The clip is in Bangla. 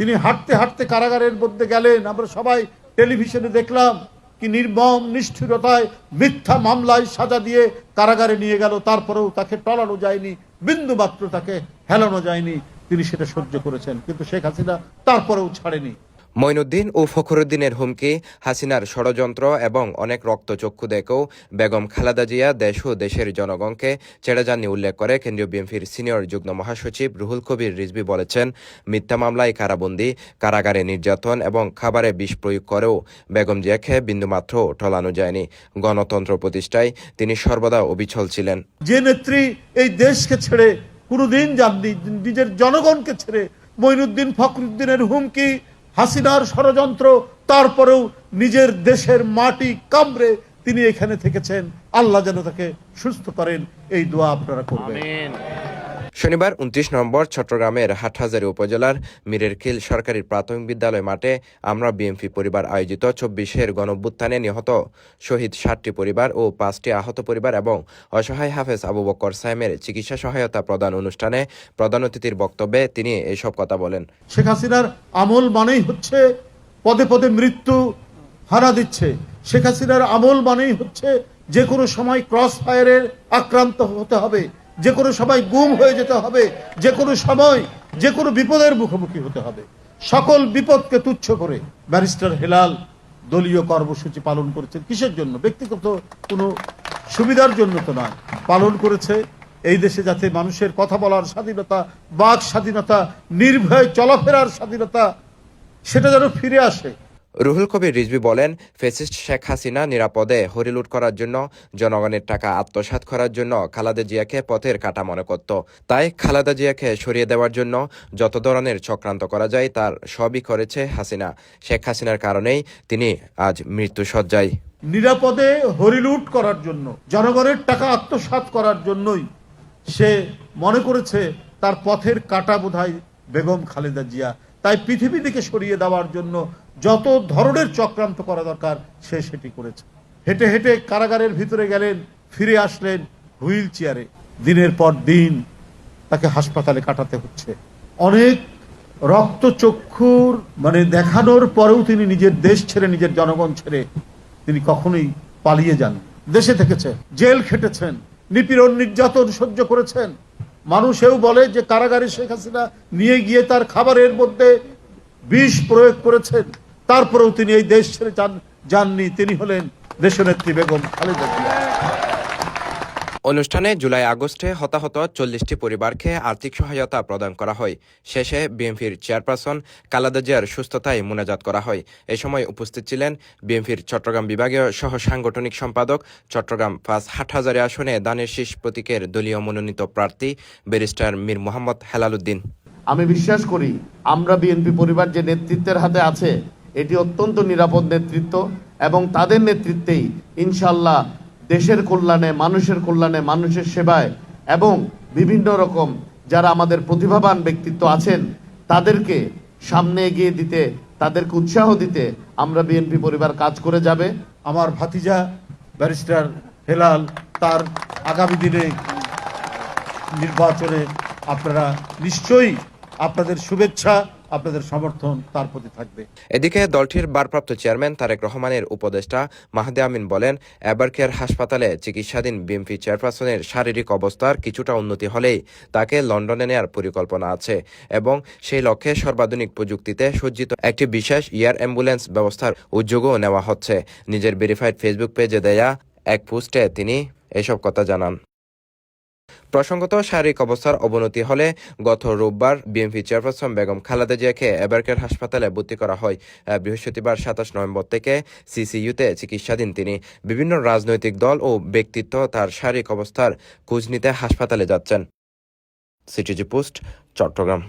তিনি হাঁটতে হাঁটতে কারাগারের মধ্যে গেলেন। আমরা সবাই টেলিভিশনে দেখলাম কি নির্মম, নিষ্ঠুরতায় মিথ্যা মামলায় সাজা দিয়ে কারাগারে নিয়ে গেল। তারপরেও তাকে টলানো যায়নি বিন্দু মাত্র তাকে হেলানো যায়নি। তিনি সেটা সহ্য করেছেন, কিন্তু শেখ হাসিনা তারপরেও ছাড়েনি। মঈনুদ্দিন ও ফখরুদ্দিনের হুমকি, হাসিনার ষড়যন্ত্র এবং অনেক রক্তচক্ষু দেখেও বেগম খালেদা জিয়া দেশ ও দেশের জনগণকে ছেড়ে যাননি উল্লেখ করে কেন্দ্রীয় বিএনপির সিনিয়র যুগ্ম মহাসচিব রুহুল কবির রিজভি বলেছেন, মিথ্যা মামলায় কারাবন্দি, কারাগারে নির্যাতন এবং খাবারে বিষ প্রয়োগ করেও বেগম জিয়াকে বিন্দুমাত্র টলানো যায়নি। গণতন্ত্র প্রতিষ্ঠায় তিনি সর্বদা অবিচল ছিলেন। যে নেত্রী এই দেশকে ছেড়ে কোনোদিন যাননি, নিজের জনগণকে ছেড়ে মঈনুদ্দিন ফখরুদ্দিনের হুমকি হাসিনার ষড়যন্ত্র, তারপরেও নিজের দেশের মাটি কামড়ে তিনি এখানে থেকেছেন। আল্লাহ যেন তাকে সুস্থ করেন, এই দোয়া আপনারা করবেন। শনিবার উনত্রিশ নভেম্বর চট্টগ্রামের হাটহাজারী উপজেলার মিরেরখিল সরকারি প্রাথমিক বিদ্যালয় মাঠে আমরা বিএমপি পরিবার আয়োজিত চব্বিশের গণভ্যুত্থানে নিহত শহীদ ষাটটি পরিবার ও পাঁচটি আহত পরিবার এবং অসহায় হাফেজ আবু বক্কর সাইমের চিকিৎসা সহায়তা প্রদান অনুষ্ঠানে প্রধান অতিথির বক্তব্যে তিনি এসব কথা বলেন। শেখ হাসিনার আমল মানেই হচ্ছে পদে পদে মৃত্যু হারা দিচ্ছে। শেখ হাসিনার আমল মানেই হচ্ছে যে কোনো সময় ক্রস ফায়ারের আক্রান্ত হতে হবে। যে কোনো সময় গুম হয়ে যেতে হবে, যে কোনো সময় যে কোনো বিপদের মুখোমুখি হতে হবে। সকল বিপদকে তুচ্ছ করে ব্যারিস্টার হেলাল দলীয় কর্মসূচি পালন করেছেন। কিসের জন্য? ব্যক্তিগত কোনো সুবিধার জন্য তো নয়। পালন করেছে। এই দেশে যাতে মানুষের কথা বলার স্বাধীনতা, বাক স্বাধীনতা, নির্ভয় চলাফেরার স্বাধীনতা, সেটা যেন ফিরে আসে। রুহুল কবির রিজভি বলেন, ফেসিস্ট শেখ হাসিনা নিরাপদে হরিলুট করার জন্য, জনগণের টাকা আত্মসাৎ করার জন্য খালাদা জিয়াকে পথের কাটা মনে করত। তাই খালাদা জিয়াকে সরিয়ে দেওয়ার জন্য যত ধরনের চক্রান্ত করা যায়, তার সবই করেছে হাসিনা। শেখ হাসিনার কারণেই তিনি আজ মৃত্যুসজ্জায়। নিরাপদে হরিলুট করার জন্য, জনগণের টাকা আত্মসাৎ করার জন্যই সে মনে করেছে তার পথের কাটা বোধহয় বেগম খালেদা জিয়া। তাই পৃথিবী থেকে সরিয়ে দেওয়ার জন্য যত ধরনের চক্রান্ত করা দরকার, সে সেটি করেছে। হেঁটে হেঁটে কারাগারের ভিতরে গেলেন, ফিরে আসলেন হুইল চেয়ারে। দিনের পর দিন তাকে হাসপাতালে কাটাতে হচ্ছে। অনেক রক্তচক্ষুর মানে দেখানোর পরেও তিনি নিজের দেশ ছেড়ে, নিজের জনগণ ছেড়ে তিনি কখনোই পালিয়ে যান। দেশে থেকেছেন জেল খেটেছেন, নিপীড়ন, নির্যাতন সহ্য করেছেন। মানুষেও বলে যে কারাগারে শেখ হাসিনা নিয়ে গিয়ে তার খাবারের মধ্যে বিষ প্রয়োগ করেছেন। তারপরেও তিনি এই দেশ ছেড়ে যান যাননি। তিনি হলেন দেশনেত্রী বেগম খালেদা জিয়া। অনুষ্ঠানে জুলাই আগস্টে হতাহত চল্লিশটি পরিবারকে আর্থিক সহায়তা প্রদান করা হয়। শেষে বিএনপির চেয়ারপারসন কালাদা জিয়ার সুস্থতায় মোনাজাত করা হয়। এ সময় উপস্থিত ছিলেন বিএনপির চট্টগ্রাম বিভাগীয় সহ সাংগঠনিক সম্পাদক চট্টগ্রাম পাঁচ হাটহাজারি আসনে দানের শীষ প্রতীকের দলীয় মনোনীত প্রার্থী ব্যারিস্টার মীর মোহাম্মদ হেলালুদ্দিন আমি বিশ্বাস করি আমরা বিএনপি পরিবার যে নেতৃত্বের হাতে আছে এটি অত্যন্ত নিরাপদ নেতৃত্ব এবং তাদের নেতৃত্বেই ইনশাল্লাহ দেশের কল্যাণে, মানুষের কল্যাণে, মানুষের সেবায় এবং বিভিন্ন রকম যারা আমাদের প্রতিভাবান ব্যক্তিত্ব আছেন, তাদেরকে সামনে এগিয়ে দিতে, তাদেরকে উৎসাহ দিতে আমরা বিএনপি পরিবার কাজ করে যাবে। আমার ভাতিজা, ব্যারিস্টার হেলাল, তার আগামী দিনে নির্বাচনে আপনারা নিশ্চয়ই আপনাদের শুভেচ্ছা আপনাদের সমর্থন তার প্রতি থাকবে। এদিকে দলটির ভারপ্রাপ্ত চেয়ারম্যান তারেক রহমানের উপদেষ্টা মাহাদি আমিন বলেন এবারকেয়ার হাসপাতালে চিকিৎসাধীন বিএনপি চেয়ারপারসনের শারীরিক অবস্থার কিছুটা উন্নতি হলেই তাকে লন্ডনে নেয়ার পরিকল্পনা আছে এবং সেই লক্ষ্যে সর্বাধুনিক প্রযুক্তিতে সজ্জিত একটি বিশেষ এয়ার অ্যাম্বুলেন্স ব্যবস্থার উদ্যোগও নেওয়া হচ্ছে। নিজের ভেরিফাইড ফেসবুক পেজে দেয়া এক পোস্টে তিনি এসব কথা জানান। প্রসঙ্গত, শারীরিক অবস্থার অবনতি হলে গত রোববার বিএনপি চেয়ারপারসন বেগম খালেদা জিয়াকে এবারকের হাসপাতালে ভর্তি করা হয়। বৃহস্পতিবার সাতাশ নভেম্বর থেকে সিসিইউতে চিকিৎসাধীন তিনি। বিভিন্ন রাজনৈতিক দল ও ব্যক্তিত্ব তার শারীরিক অবস্থার খোঁজ নিতে হাসপাতালে যাচ্ছেন। CTG post, Chattogram.